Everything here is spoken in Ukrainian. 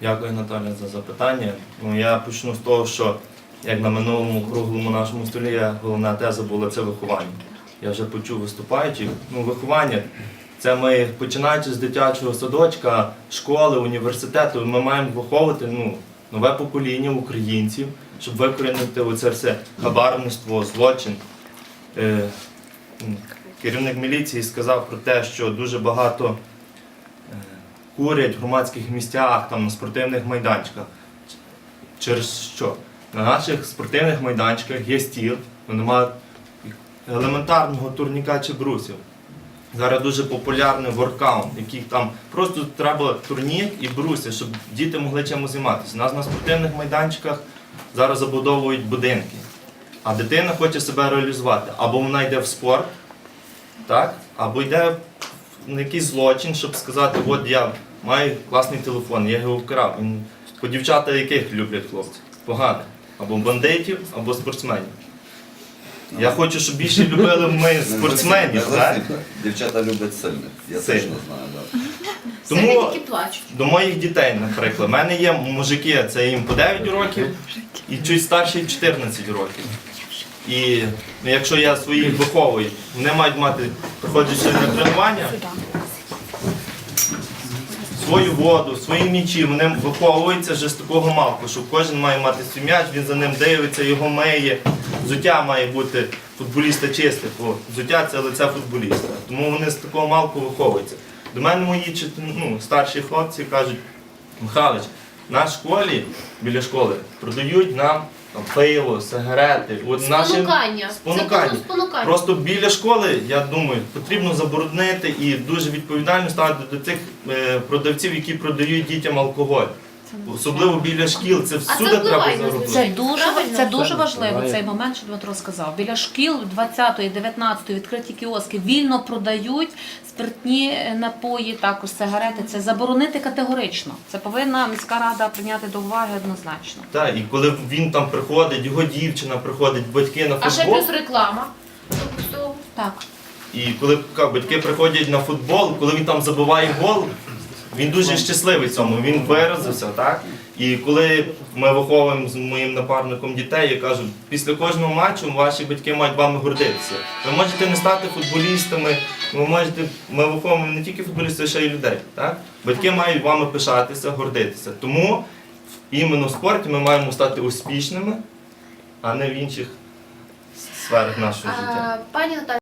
Дякую, Наталя, за запитання. Ну, я почну з того, що як на минулому круглому нашому столі головна теза була це виховання. Я вже почув виступаючих. Ну, виховання це ми, починаючи з дитячого садочка, школи, університету, ми маємо виховувати ну, нове покоління українців, щоб викорінити оце все хабарництво, злочин. Е, керівник міліції сказав про те, що дуже багато курять в громадських місцях, там, на спортивних майданчиках. Через що? На наших спортивних майданчиках є стіл, але немає елементарного турніка чи брусів. Зараз дуже популярний воркаут, який там просто треба турнік і бруси, щоб діти могли чимось займатися. У нас на спортивних майданчиках зараз забудовують будинки, а дитина хоче себе реалізувати. Або вона йде в спорт, так? або йде на якийсь злочин, щоб сказати, от я маю класний телефон, я його вкрав. Він- По дівчата яких люблять хлопці? Поганих. Або бандитів, або спортсменів. Я хочу, щоб більше любили ми спортсменів. Так? Дівчата люблять сильних. Я Сильних. точно знаю, так. Тому плачуть. до моїх дітей, наприклад, в мене є мужики, це їм по 9 років і чуть старші 14 років. І ну, якщо я своїх виховую, вони мають мати, приходячи на тренування, свою воду, свої м'ячі, вони виховуються вже з такого малку, що кожен має мати свій м'яч, він за ним дивиться, його миє. Взуття має бути футболіста чисте, бо взуття це лице футболіста. Тому вони з такого малку виховуються. До мене мої ну, старші хлопці кажуть, Михайлович, на школі, біля школи, продають нам там, пиво, сигарети. От наші- Спонукання. Це Спонукання. було спонукання. Просто біля школи, я думаю, потрібно заборонити і дуже відповідально ставити до тих е, продавців, які продають дітям алкоголь. Особливо біля шкіл, це це всюди треба впливає на заробити. Це дуже, Правильно? це дуже важливо, цей момент, що Дмитро сказав. Біля шкіл 20-ї, 19-ї відкриті кіоски вільно продають спиртні напої, також сигарети. Це заборонити категорично. Це повинна міська рада прийняти до уваги однозначно. Так, і коли він там приходить, його дівчина приходить, батьки на А ще футбол. плюс реклама. Тобто. Так. І коли ка- батьки приходять на футбол, коли він там забиває гол, він дуже щасливий цьому, він виразився, так? І коли ми виховуємо з моїм напарником дітей, я кажу, після кожного матчу ваші батьки мають вами гордитися. Ви можете не стати футболістами, ви можете, ми виховуємо не тільки футболістів, а ще й людей. Так? Батьки мають вами пишатися, гордитися. Тому іменно в спорті ми маємо стати успішними, а не в інших сферах нашого життя. Пані Наталі.